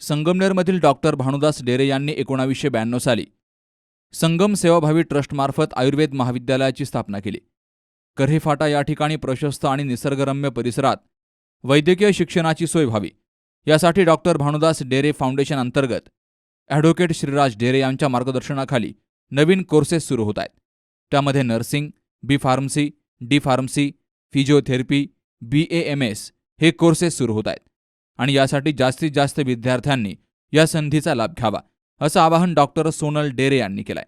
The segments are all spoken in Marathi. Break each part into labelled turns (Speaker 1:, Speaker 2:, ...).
Speaker 1: संगमनेरमधील डॉक्टर भानुदास डेरे यांनी एकोणावीसशे ब्याण्णव साली संगम सेवाभावी ट्रस्टमार्फत आयुर्वेद महाविद्यालयाची स्थापना केली. कऱ्हेफाटा या ठिकाणी प्रशस्त आणि निसर्गरम्य परिसरात वैद्यकीय शिक्षणाची सोय व्हावी यासाठी डॉक्टर भानुदास डेरे फाउंडेशन अंतर्गत ॲडव्होकेट श्रीराज डेरे यांच्या मार्गदर्शनाखाली नवीन कोर्सेस सुरू होत आहेत. त्यामध्ये nursing B pharmacy D pharmacy physiotherapy B A M S हे कोर्सेस सुरू होत आहेत. आणि यासाठी जास्तीत जास्त विद्यार्थ्यांनी या संधीचा लाभ घ्यावा असं आवाहन डॉक्टर सोनल डेरे यांनी केलंय.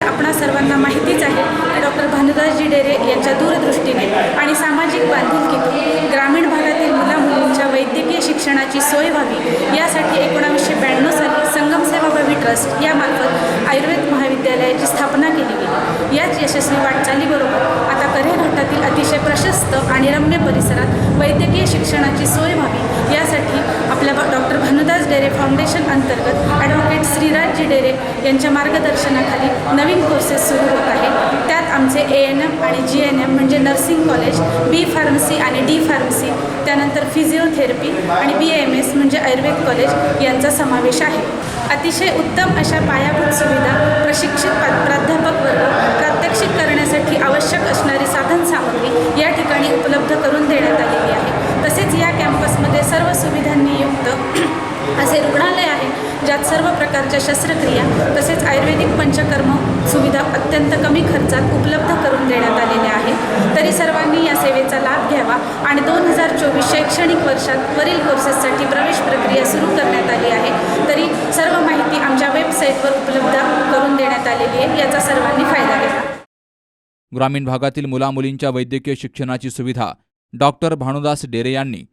Speaker 2: आपणा सर्वांना माहितीच आहे की डॉक्टर भानुदासजी डेरे यांच्या दूरदृष्टीने आणि सामाजिक बांधिलकीतून ग्रामीण भागातील मुला मुलींच्या वैद्यकीय शिक्षणाची सोय व्हावी यासाठी एकोणावीसशे ब्याण्णव साली संगम सेवाभावी ट्रस्ट यामार्फत आयुर्वेद महाविद्यालयाची स्थापना केली गेली. याच यशस्वी वाटचालीबरोबर आता करे घाटातील अतिशय प्रशस्त आणि रम्य परिसरात वैद्यकीय शिक्षणाची सोय व्हावी यासाठी आपल्या डॉक्टर भानुदास डेरे फाउंडेशन अंतर्गत ॲडव्होकेट श्रीराज डेरे यांच्या मार्गदर्शनाखाली नवीन कोर्सेस सुरू होत आहे त्यात आमचे ए एन एम आणि जी एन एम म्हणजे नर्सिंग कॉलेज बी फार्मसी आणि डी फार्मसी त्यानंतर फिजिओथेरपी आणि बी एम एस म्हणजे आयुर्वेद कॉलेज यांचा समावेश आहे. अतिशय उत्तम अशा पायाभूत सुविधा प्रशिक्षित प्राध्यापक वर्ग प्रात्यक्षिक करण्यासाठी आवश्यक असणारी साधन सामग्री या ज्यात सर्व प्रकारच्या शस्त्रक्रिया तसेच आयुर्वेदिक पंचकर्म सुविधा अत्यंत कमी खर्चात उपलब्ध करून देण्यात आलेल्या आहेत. तरी सर्वांनी या सेवेचा लाभ घ्यावा आणि दोन हजार चोवीस शैक्षणिक वर्षात वरील कोर्सेससाठी प्रवेश प्रक्रिया सुरू करण्यात आली आहे. तरी सर्व माहिती आमच्या वेबसाईटवर उपलब्ध करून देण्यात आलेली आहे याचा सर्वांनी फायदा घ्यावा.
Speaker 1: ग्रामीण भागातील मुलामुलींच्या वैद्यकीय शिक्षणाची सुविधा डॉक्टर भानुदास डेरे यांनी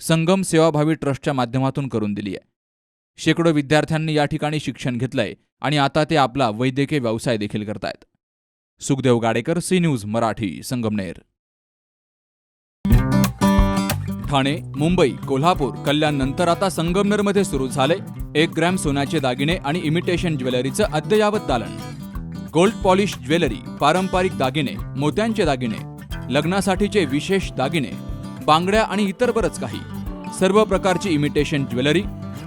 Speaker 1: संगम सेवाभावी ट्रस्टच्या माध्यमातून करून दिली आहे. शेकडो विद्यार्थ्यांनी या ठिकाणी शिक्षण घेतलंय आणि आता ते आपला वैद्यकीय व्यवसाय देखील करतायत. Sukhdev Gadekar C news Marathi Sangamner. Thane Mumbai Kolhapur Kalyan नंतर आता संगमनेरमध्ये सुरू झाले एक ग्रॅम सोन्याचे दागिने आणि इमिटेशन ज्वेलरीचं अद्ययावत दालन. गोल्ड पॉलिश ज्वेलरी पारंपरिक दागिने मोत्यांचे दागिने लग्नासाठीचे विशेष दागिने बांगड्या आणि इतर बरंच काही. सर्व प्रकारची इमिटेशन ज्वेलरी